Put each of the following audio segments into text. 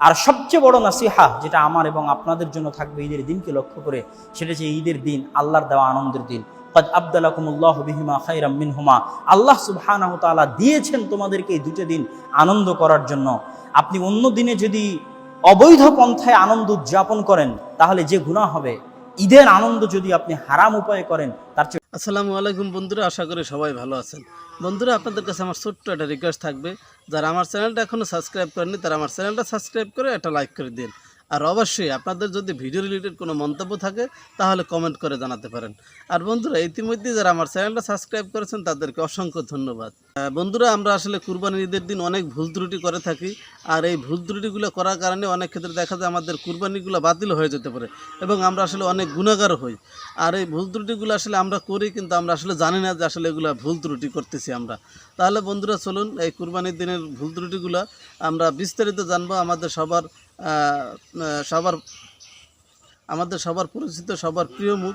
আর সবচেয়ে বড় নাসিহা যেটা আমার এবং আপনাদের জন্য থাকবে ঈদের দিনকে লক্ষ্য করে, সেটা যে ঈদের দিন, আল্লাহর দেওয়া আনন্দের দিন। কদ আবদালাকুমুল্লাহ বিহিমা খাইরাম মিনহুমা। আল্লাহ সুবহানাহু তাআলা দিয়েছেন তোমাদেরকে এই দুটো দিন আনন্দ করার জন্য। আপনি অন্য দিনে যদি অবৈধ পন্থায় আনন্দ উদযাপন করেন, তাহলে যে গুণা হবে ঈদের আনন্দ যদি আপনি হারাম উপায়ে করেন, তার চেয়ে আসসালামু আলাইকুম বন্ধুরা, আশা করি সবাই ভালো আছেন। বন্ধুরা, আপনাদের কাছে আমার ছোট্ট একটা রিকোয়েস্ট থাকবে। যারা আমার চ্যানেলটা এখনও সাবস্ক্রাইব করেনি তারা আমার চ্যানেলটা সাবস্ক্রাইব করে একটা লাইক করে দিন। আর অবশ্যই আপনাদের যদি ভিডিও রিলেটেড কোনো মন্তব্য থাকে, তাহলে কমেন্ট করে জানাতে পারেন। আর বন্ধুরা, ইতিমধ্যে যারা আমার চ্যানেলটা সাবস্ক্রাইব করেছেন, তাদেরকে অসংখ্য ধন্যবাদ। বন্ধুরা, আমরা আসলে কুরবানি ঈদের দিন অনেক ভুল ত্রুটি করে থাকি, আর এই ভুল ত্রুটিগুলো করার কারণে অনেক ক্ষেত্রে দেখা যায় আমাদের কুরবানিগুলো বাতিল হয়ে যেতে পারে এবং আমরা আসলে অনেক গুণাগার হই। আর এই ভুল ত্রুটিগুলো আসলে আমরা করি, কিন্তু আমরা আসলে জানি না যে আসলে এগুলো ভুল ত্রুটি করতেছি আমরা। তাহলে বন্ধুরা, চলুন এই কুরবানির দিনের ভুল ত্রুটিগুলো আমরা বিস্তারিত জানব। আমাদের সবার সবার, আমাদের সবার পরিচিত, সবার প্রিয় মুখ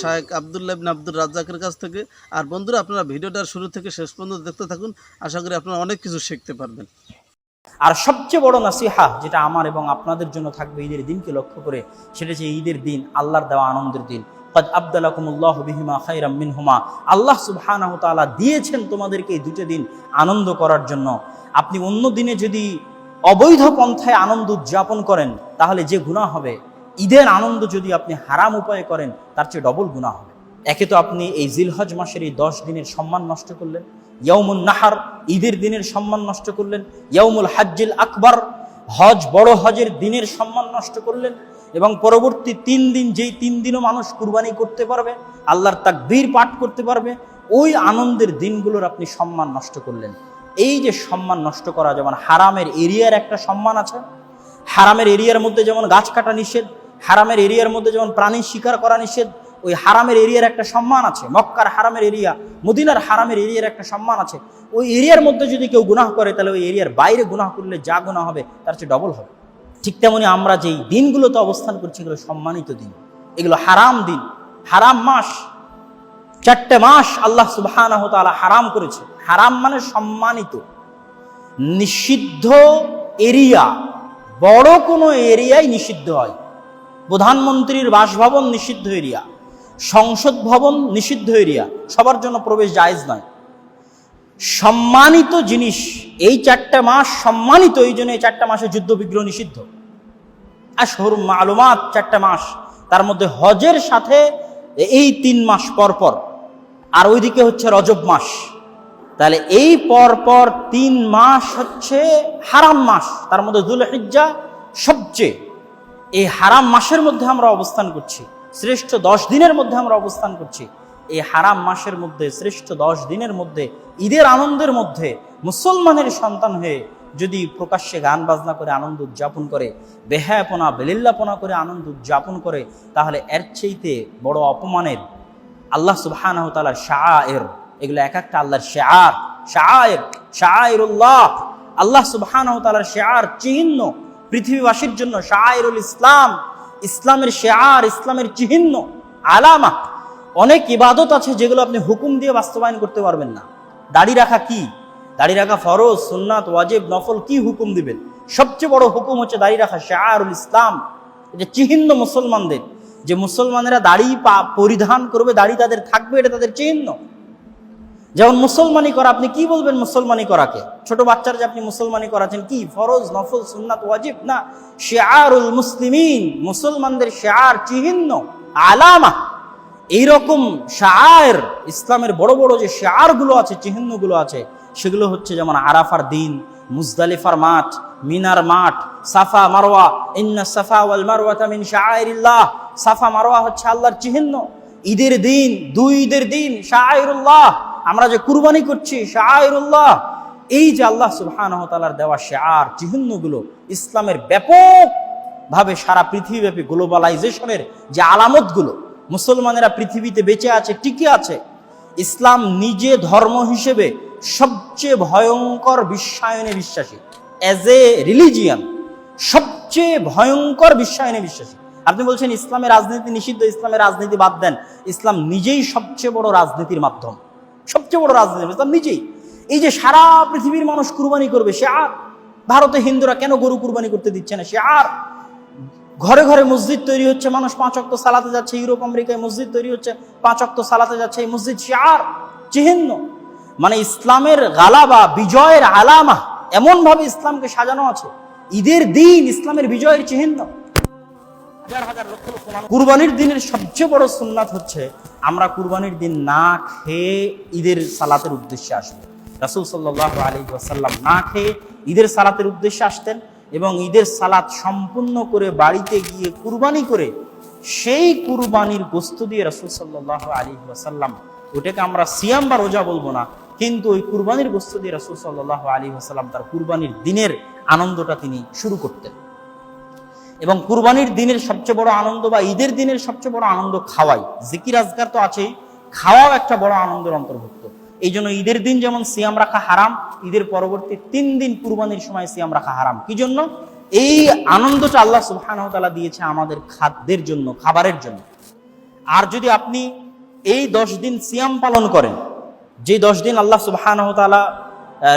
শায়েক আবদুল্লাহ ইবনে আব্দুর রাজ্জাকের কাছ থেকে। আর বন্ধুরা, আপনারা ভিডিওটার শুরু থেকে শেষ পর্যন্ত দেখতে থাকুন। আশা করি আপনারা অনেক কিছু শিখতে পারবেন। আর সবচেয়ে বড় নাসিহা যেটা আমার এবং আপনাদের জন্য থাকবে ঈদের দিনকে লক্ষ্য করে, সেটা হচ্ছে ঈদের দিন, আল্লাহর দেওয়া আনন্দের দিন। কদ আবদালাকুমুল্লাহ বিহিমা খাইরাম মিনহুমা। আল্লাহ সুবহানাহু তাআলা দিয়েছেন তোমাদেরকে এই দুটো দিন আনন্দ করার জন্য। আপনি অন্য দিনে যদি অবৈধ পন্থায় আনন্দ উদযাপন করেন, তাহলে যে গুনাহ হবে, ঈদের আনন্দ যদি আপনি হারাম উপায়ে করেন, তার চেয়ে ডবল গুনাহ হবে। একে তো আপনি এই জিলহজ মাসের এই দশ দিনের সম্মান নষ্ট করলেন ইয়ৌমুল নাহার ঈদের দিনের সম্মান নষ্ট করলেন ইয়ৌমুল হাজ্জিল আকবর, হজ বড় হজের দিনের সম্মান নষ্ট করলেন, এবং পরবর্তী তিন দিন যেই তিন দিনও মানুষ কুরবানি করতে পারবে, আল্লাহর তাকবীর পাঠ করতে পারবে, ওই আনন্দের দিনগুলোর আপনি সম্মান নষ্ট করলেন। এই যে সম্মান নষ্ট করা, যেমন হারামের এরিয়ার একটা সম্মান আছে, হারামের এরিয়ার মধ্যে যেমন গাছ কাটা নিষেধ, হারামের এরিয়ার মধ্যে যেমন প্রাণী শিকার করা নিষেধ, ওই হারামের এরিয়ার একটা সম্মান আছে, মক্কার হারামের এরিয়া, মদিনার হারামের এরিয়ার একটা সম্মান আছে, ওই এরিয়ার মধ্যে যদি কেউ গুনাহ করে, তাহলে ওই এরিয়ার বাইরে গুনাহ করলে যা গুনাহ হবে, তার চেয়ে ডবল হবে। ঠিক তেমনি আমরা যেই দিনগুলোতে অবস্থান করছি, এগুলো সম্মানিত দিন। এগুলো হারাম দিন, হারাম মাস, চারটে মাস আল্লাহ তাআলা হারাম করেছে। হারাম মানে সম্মানিত। নিষিদ্ধ এরিয়া, বড় কোনো এরিয়ায় নিষিদ্ধ হয়। প্রধানমন্ত্রীর বাসভবন নিষিদ্ধ এরিয়া, সংসদ ভবন নিষিদ্ধ এরিয়া, সবার জন্য প্রবেশ জায়েজ নয়। সম্মানিত জিনিস, এই চারটা মাস সম্মানিত, এই জন্য এই চারটা মাসে যুদ্ধবিগ্রহ নিষিদ্ধ। আর আশহর মালুমাত চারটা মাস, তার মধ্যে হজের সাথে এই তিন মাস পর পর। আর ওইদিকে হচ্ছে রজব মাস। তাহলে এই পর পর তিন মাস হচ্ছে হারাম মাস। তার মধ্যে জুলহিজ্জা সবচেয়ে এই হারাম মাসের মধ্যে আমরা অবস্থান করছি। শ্রেষ্ঠ দশ দিনের মধ্যে আমরা অবস্থান করছি। এই হারাম মাসের মধ্যে, শ্রেষ্ঠ দশ দিনের মধ্যে, ঈদের আনন্দের মধ্যে মুসলমানের সন্তান হয়ে যদি প্রকাশ্যে গান বাজনা করে আনন্দ উদযাপন করে, বেহায়াপনা, বেলিল্লাপনা করে আনন্দ উদযাপন করে, তাহলে এর চেয়েতে বড় অপমানের আল্লাহ সুবহানাহু শাহ শাআয়ের এগুলো এক একটা আল্লাহর শাআর শাআয়ের শাআইরুল্লাহ আল্লাহ সুবহানাহু তাআলার শাআর চিহ্ন পৃথিবীবাসীর জন্য শাআইরুল ইসলাম, ইসলামের শেয়ার, ইসলামের চিহ্ন, আলামা। অনেক ইবাদত আছে যেগুলো আপনি হুকুম দিয়ে বাস্তবায়ন করতে পারবেন না। দাড়ি রাখা কি? দাড়ি রাখা ফরজ, সুন্নাত, ওয়াজেব, নফল কি হুকুম দিবেন? সবচেয়ে বড় হুকুম হচ্ছে দাড়ি রাখা শাআরুল ইসলাম। এটা চিহ্ন মুসলমানদের, যে মুসলমানেরা দাড়ি পরিধান করবে, দাড়ি তাদের থাকবে, এটা তাদের চিহ্ন। যেমন মুসলমানি করা, আপনি কি বলবেন মুসলমানি করাকে? ছোট বাচ্চার যে আপনি মুসলমানি করাচ্ছেন, কি ফরজ, নফল, সুন্নাত, ওয়াজিব? না, শেয়ারুল মুসলিমিন, মুসলমানদের শেয়ার চিহ্ন, আলামা। এইরকম শায়ের, ইসলামের বড় বড় যে শেয়ারগুলো আছে, চিহ্নগুলো আছে, সেগুলো হচ্ছে যেমন আরাফার দিন, মুজদালিফার মাঠ, মিনার মাঠ, সাফা, মারওয়া, ইন্না সাফা ওয়াল মারওয়াতা মিন শাআইরিল্লাহ সাফা মারোয়া হচ্ছে আল্লাহর চিহ্ন। ঈদের দিন, দুই ঈদের দিন শাআইরুল্লাহ আমরা যে কুরবানি করছি শাআইরুল্লাহ এই যে আল্লাহ সুবহানাহু ওয়া তাআলার দেওয়া শাআর চিহ্নগুলো ইসলামের ব্যাপক ভাবে সারা পৃথিবীব্যাপী গ্লোবালাইজেশনের যে আলামতগুলো, মুসলমানেরা পৃথিবীতে বেঁচে আছে, টিকে আছে, ইসলাম নিজে ধর্ম হিসেবে সবচেয়ে ভয়ঙ্কর বিশ্বায়নে বিশ্বাসী। অ্যাজ এ রিলিজিয়ান সবচেয়ে ভয়ঙ্কর বিশ্বায়নে বিশ্বাসী। আপনি বলছেন, ইসলামের রাজনীতি নিষিদ্ধ, ইসলামের রাজনীতি বাদ দেন। ইসলাম নিজেই সবচেয়ে বড় রাজনীতির মাধ্যম। সবচেয়ে বড় রাজনীতি ইসলাম নিজেই। এই যে সারা পৃথিবীর মানুষ কুরবানি করবে, সে আর ভারতে হিন্দুরা কেন গরু কুরবানি করতে দিচ্ছে না? সে আর ঘরে ঘরে মসজিদ তৈরি হচ্ছে, মানুষ পাঁচ অক্ত সালাতে যাচ্ছে, ইউরোপ, আমেরিকায় মসজিদ তৈরি হচ্ছে, পাঁচ অক্ত সালাতে যাচ্ছে, এই মসজিদ শিয়ার চিহ্ন। মানে ইসলামের গালাবা বিজয়ের আলামা এমনভাবে ইসলামকে সাজানো আছে। ঈদের দিন ইসলামের বিজয়ের চিহ্ন। কুরবানির দিনের সবচেয়ে বড় সুন্নাত হচ্ছে, আমরা কুরবানির দিন না খেয়ে ঈদের সালাতের উদ্দেশ্যে আসব। রাসুল সাল্লাহ আলী না খেয়ে ঈদের সালাতের উদ্দেশ্যে আসতেন এবং ঈদের সালাত সম্পূর্ণ করে বাড়িতে গিয়ে কুরবানি করে সেই কুরবানির গোস্ত দিয়ে রাসুল সাল্লাহ আলী ওয়াসাল্লাম, ওটাকে আমরা সিয়াম বা রোজা বলব না, কিন্তু ওই কুরবানির গোস্ত দিয়ে রাসুল সাল্লাহ আলী ওয়াসাল্লাম তার কুরবানির দিনের আনন্দটা তিনি শুরু করতেন। এবং কুরবানির দিনের সবচেয়ে বড় আনন্দ বা ঈদের দিনের সবচেয়ে বড় আনন্দ খাওয়াই। জিকির আজগার তো আছেই। খাওয়াও একটা বড় আনন্দের অন্তর্ভুক্ত। এই জন্য ঈদের দিন যেমন সিয়াম রাখা হারাম, ঈদের পরবর্তী তিন দিন কুরবানির সময় সিয়াম রাখা হারাম। কি জন্য? এই আনন্দটা আল্লাহ সুবহানাহু ওয়া দিয়েছে আমাদের খাদ্যের জন্য, খাবারের জন্য। আর যদি আপনি এই দশ দিন সিয়াম পালন করেন, যে দশ দিন আল্লাহ সুবহানাহু ওয়া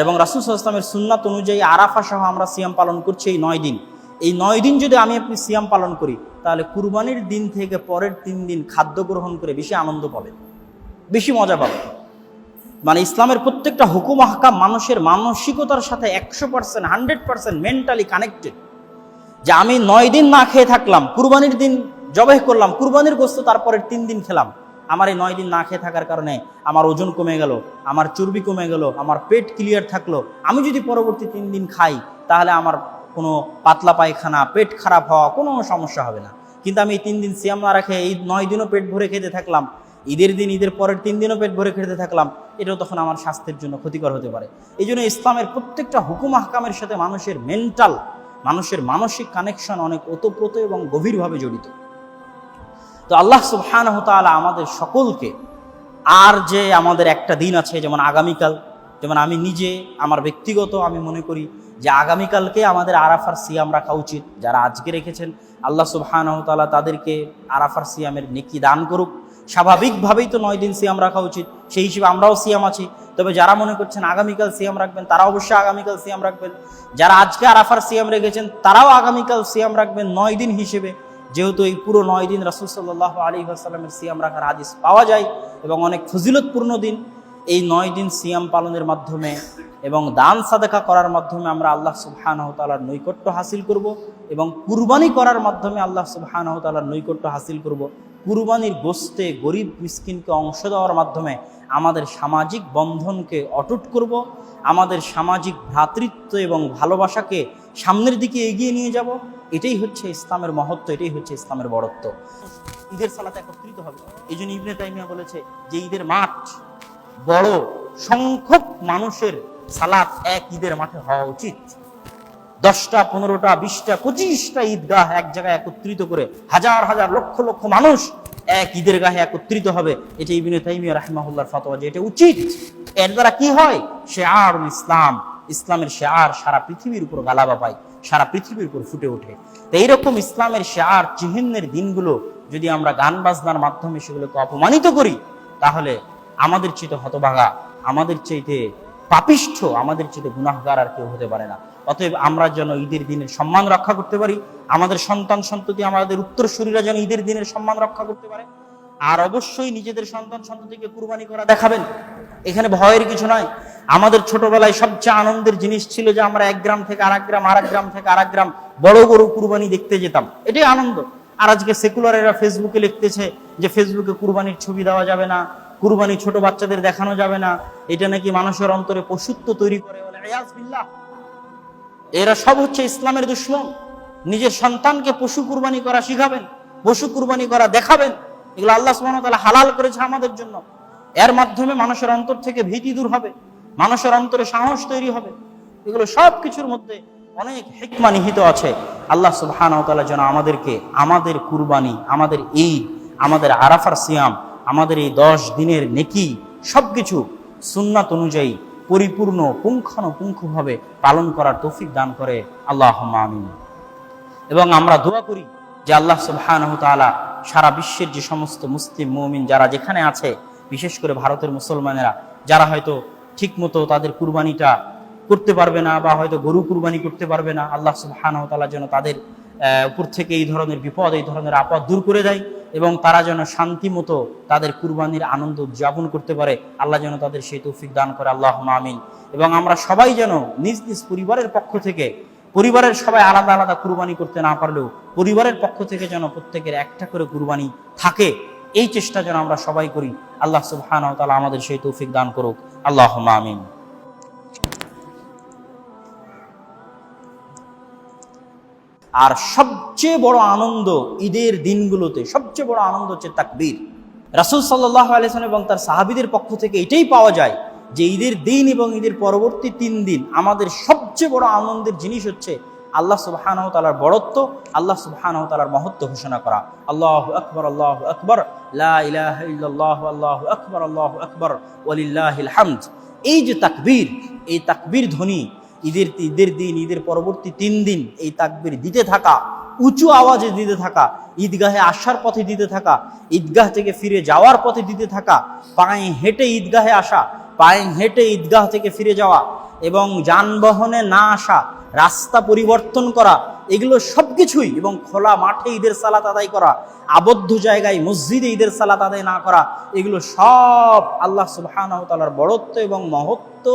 এবং রাসূল ওয়াসাল্লামের সুন্নাত অনুযায়ী আরাফা সহ আমরা সিয়াম পালন করছি এই নয় দিন। এই নয় দিন যদি আমি আপনি সিয়াম পালন করি, তাহলে কুরবানির দিন থেকে পরের তিন দিন খাদ্য গ্রহণ করে বেশি আনন্দ পাবে বেশি মজা পাবে মানে ইসলামের প্রত্যেকটা হুকুম হাকাম মানুষের মানসিকতার সাথে একশো percent hundred percent mentally connected যে আমি নয় দিন না খেয়ে থাকলাম, কুরবানির দিন জবাই করলাম, কুরবানির গোস্ত তারপরের তিন দিন খেলাম, আমার এই নয় দিন না খেয়ে থাকার কারণে আমার ওজন কমে গেল, আমার চর্বি কমে গেল, আমার পেট ক্লিয়ার থাকল। আমি যদি পরবর্তী তিন দিন খাই, তাহলে আমার কোনো পাতলা পায়খানা, পেট খারাপ হওয়া কোনো সমস্যা হবে না। কিন্তু আমি তিন দিন সিয়াম না রাখে এই নয় দিনও পেট ভরে খেতে থাকলাম, ঈদের দিন, ঈদের পরের তিন দিনও পেট ভরে খেতে থাকলাম, এটাও তখন আমার স্বাস্থ্যের জন্য ক্ষতিকর হতে পারে। এই জন্য ইসলামের প্রত্যেকটা হুকুম হাকামের সাথে মানুষের মেন্টাল মানুষের মানসিক কানেকশন অনেক ওতপ্রোত এবং গভীরভাবে জড়িত। তো আল্লাহ সুবহানাহু তাআলা আমাদের সকলকে, আর যে আমাদের একটা দিন আছে, যেমন আগামীকাল যেমন আমি নিজে, আমার ব্যক্তিগত আমি মনে করি যে আগামীকালকে আমাদের আরাফার সিয়াম রাখা উচিত। যারা আজকে রেখেছেন, আল্লাহ সুবহানাহু তাআলা তাদেরকে আরাফার সিয়ামের নেকি দান করুক। স্বাভাবিকভাবেই তো নয় দিন সিয়াম রাখা উচিত, সেই হিসেবে আমরাও সিয়াম আছি। তবে যারা মনে করছেন আগামীকাল সিয়াম রাখবেন তারা অবশ্যই আগামীকাল সিয়াম রাখবেন। যারা আজকে আরাফার সিয়াম রেখেছেন, তারাও আগামীকাল সিয়াম রাখবেন নয় দিন হিসেবে। যেহেতু এই পুরো নয় দিন রাসুল সাল্লাহ আলী আসাল্লামের সিয়াম রাখার হাদিস পাওয়া যায় এবং অনেক ফজিলতপূর্ণ দিন। এই নয় দিন সিয়াম পালনের মাধ্যমে এবং দান সাদাকা করার মাধ্যমে আমরা আল্লাহ সুবহানাহু তাআলার নৈকট্য হাসিল করব এবং কুরবানি করার মাধ্যমে আল্লাহ সুবহানাহু তাআলার নৈকট্য হাসিল করব। কুরবানির গোস্তে গরিব মিসকিনকে অংশ দেওয়ার মাধ্যমে আমাদের সামাজিক বন্ধনকে অটুট করব, আমাদের সামাজিক ভ্রাতৃত্ব এবং ভালোবাসাকে সামনের দিকে এগিয়ে নিয়ে যাব। এটাই হচ্ছে ইসলামের মহত্ব, এটাই হচ্ছে ইসলামের বড়ত্ব। ঈদের সালাতে একত্রিত হবে। এই জন্য ইবনে তাইমিয়া বলেছে যে ঈদের মাঠ বড় সংখ্যক মানুষের সালাত এক ঈদের মাঠে হওয়া উচিত। দশটা, পনেরোটা, বিশটা, পঁচিশটা ঈদগাহ এক জায়গায় একত্রিত করে হাজার হাজার লক্ষ লক্ষ মানুষ এক ঈদের গাহে একত্রিত হবে। এটা ইবিনে তাইমিয়া রাহমাহুল্লাহর ফতোয়া যে এটা উচিত। এর দ্বারা কি হয়? সে আর ইসলাম। ইসলামের শেয়ার সারা পৃথিবীর উপর গালাবা পায়, সারা পৃথিবীর উপর ফুটে ওঠে। তো এইরকম ইসলামের শেয়ার চিহ্নের দিনগুলো যদি আমরা গান বাজনার মাধ্যমে সেগুলোকে অপমানিত করি, তাহলে আমাদের চেয়ে হতভাগা, আমাদের চাইতে পাপিষ্ঠ, আমাদের চেয়ে গুনাহগার আর কেউ হতে পারে না। অতএব আমরা যেন ঈদের দিনের সম্মান রক্ষা করতে পারি, আমাদের সন্তান সন্ততি, আমাদের উত্তরসূরিরা যেন ঈদের দিনের সম্মান রক্ষা করতে পারে। আর অবশ্যই নিজেদের সন্তান সন্ততিকে কুরবানি করা দেখাবেন। এখানে ভয়ের কিছু নয় আমাদের ছোটবেলায় সবচেয়ে আনন্দের জিনিস ছিল যে আমরা এক গ্রাম থেকে আরেক গ্রাম আরেক গ্রাম থেকে আরেক গ্রাম বড় বড় কুরবানি দেখতে যেতাম। এটাই আনন্দ। আর আজকে সেকুলারেরা ফেসবুকে লিখতেছে যে ফেসবুকে কুরবানির ছবি দেওয়া যাবে না। কুরবানি ছোট বাচ্চাদের দেখানো যাবে না। এটা নাকি মানুষের অন্তরে পশুত্ব তৈরি করে। এরা সব হচ্ছে ইসলামের দুশ্মন। নিজের সন্তানকে পশু কুরবানি করা শিখাবেন, পশু কুরবানি করা দেখাবেন। এগুলো আল্লাহ ওয়া হালাল করেছে আমাদের জন্য। এর মাধ্যমে মানুষের অন্তর থেকে ভীতি দূর হবে, মানুষের অন্তরে সাহস তৈরি হবে। এগুলো সব কিছুর মধ্যে অনেক হিকমা নিহিত আছে। আল্লাহ তাআলা যেন আমাদেরকে আমাদের কুরবানি, আমাদের ঈদ, আমাদের আরাফার সিয়াম আমাদের এই দশ দিনের নেকি সবকিছু সুন্নাত অনুযায়ী পরিপূর্ণ পুঙ্খানুপুঙ্খভাবে পালন করার তৌফিক দান করে আল্লাহ আমিন। এবং আমরা দোয়া করি যে আল্লাহ সুবহানাহু তাআলা সারা বিশ্বের যে সমস্ত মুসলিম মুমিন যারা যেখানে আছে, বিশেষ করে ভারতের মুসলমানেরা, যারা হয়তো ঠিকমতো তাদের কুরবানিটা করতে পারবে না বা হয়তো গরু কুরবানি করতে পারবে না, আল্লাহ সুবহানাহু তাআলা যেন তাদের উপর থেকে এই ধরনের বিপদ, এই ধরনের আপদ দূর করে দেয়। এবং তারা যেন শান্তি মতো তাদের কুরবানির আনন্দ উদযাপন করতে পারে, আল্লাহ যেন তাদের সেই তৌফিক দান করে আল্লাহ আমিন। এবং আমরা সবাই যেন নিজ নিজ পরিবারের পক্ষ থেকে, পরিবারের সবাই আলাদা আলাদা কুরবানি করতে না পারলেও পরিবারের পক্ষ থেকে যেন প্রত্যেকের একটা করে কুরবানি থাকে, এই চেষ্টা যেন আমরা সবাই করি। আল্লাহ সুবহানাহু ওয়া আমাদের সেই তৌফিক দান করুক। আল্লাহ আমিন। আর সবচেয়ে বড় আনন্দ ঈদের দিনগুলোতে, সবচেয়ে বড় আনন্দ হচ্ছে তাকবীর। রাসূল সাল্লাহ আলাইহি এবং তার সাহাবীদের পক্ষ থেকে এটাই পাওয়া যায় যে ঈদের দিন এবং ঈদের পরবর্তী তিন দিন আমাদের সবচেয়ে বড় আনন্দের জিনিস হচ্ছে আল্লাহ সুবহানাহু তাআলার বড়ত্ব আল্লাহ সুবহানাহু তাআলার মহত্ব ঘোষণা করা। আল্লাহ আকবর, আল্লাহু আকবার আল্লাহু আকবার আল্লাহু আকবার, ওয়ালিল্লাহিল হামদ। এই যে তাকবীর, এই তাকবীর ধ্বনি ঈদের ঈদের দিন, ঈদের পরবর্তী তিন দিন এই তাকবির দিতে থাকা, উঁচু আওয়াজে দিতে থাকা, ঈদগাহে আসার পথে দিতে থাকা, ঈদগাহ থেকে ফিরে যাওয়ার পথে দিতে থাকা, পায়ে হেঁটে ঈদগাহে আসা, পায়ে হেঁটে ঈদগাহ থেকে ফিরে যাওয়া এবং যানবাহনে না আসা, রাস্তা পরিবর্তন করা, এগুলো সবকিছুই এবং খোলা মাঠে ঈদের সালাত আদায় করা, আবদ্ধ জায়গায় মসজিদে ঈদের সালাত আদায় না করা, এগুলো সব আল্লাহ তাআলার বড়ত্ব এবং মহত্ব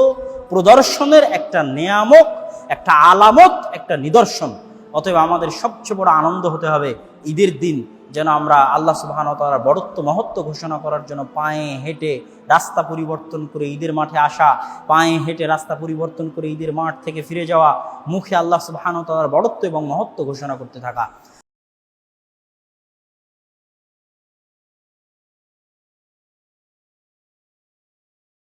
প্রদর্শনের একটা নিয়ামক, একটা আলামত, একটা নিদর্শন। অতএব আমাদের সবচেয়ে বড় আনন্দ হতে হবে ঈদের দিন যেন আমরা আল্লাহ সুবাহানতার বড়ত্ব মহত্ব ঘোষণা করার জন্য পায়ে হেঁটে রাস্তা পরিবর্তন করে ঈদের মাঠে আসা, পায়ে হেঁটে রাস্তা পরিবর্তন করে ঈদের মাঠ থেকে ফিরে যাওয়া, মুখে আল্লাহ সুবাহানতার বড়ত্ব এবং মহত্ব ঘোষণা করতে থাকা।